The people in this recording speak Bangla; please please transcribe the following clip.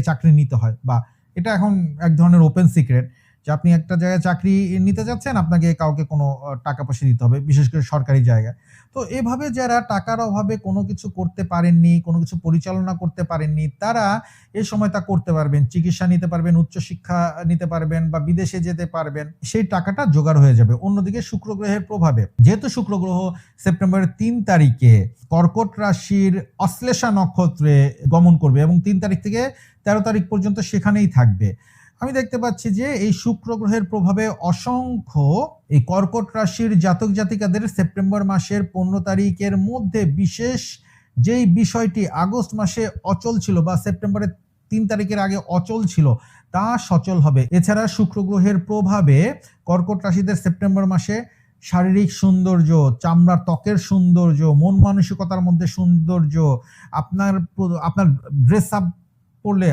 চাকরি নিতে হয় বা এটা এখন এক ধরনের ওপেন সিক্রেট যে আপনি একটা জায়গায় চাকরি নিতে যাচ্ছেন, আপনাকে কাউকে কোনো টাকা পয়সা দিতে হবে, বিশেষ করে সরকারি জায়গায়। তো এভাবে যারা টাকার অভাবে কোনো কিছু করতে পারেননি, কোনো কিছু পরিচালনা করতে পারেননি, তারা এই সময় তা করতে পারবেন, চিকিৎসা নিতে পারবেন, উচ্চশিক্ষা নিতে পারবেন বা বিদেশে যেতে পারবেন, সেই টাকাটা জোগাড় হয়ে যাবে। অন্যদিকে শুক্র গ্রহের প্রভাবে, যেহেতু শুক্র গ্রহ সেপ্টেম্বরের তিন তারিখে কর্কট রাশির অশ্লেষা নক্ষত্রে গমন করবে এবং তিন তারিখ থেকে তেরো তারিখ পর্যন্ত সেখানেই থাকবে। আমি দেখতে পাচ্ছি যে এই শুক্র গ্রহের প্রভাবে অসংখ্য এই কর্কট রাশির জাতক জাতিকাদের সেপ্টেম্বর মাসের পনেরো তারিখের মধ্যে বিশেষ যেই বিষয়টি আগস্ট মাসে অচল ছিল বা সেপ্টেম্বরের তিন তারিখের আগে অচল ছিল, তা সচল হবে। এছাড়া শুক্র গ্রহের প্রভাবে কর্কট রাশিদের সেপ্টেম্বর মাসে শারীরিক সৌন্দর্য, চামড়ার ত্বকের সৌন্দর্য, মন মানসিকতার মধ্যে সৌন্দর্য, আপনার আপনার ড্রেস আপ পড়লে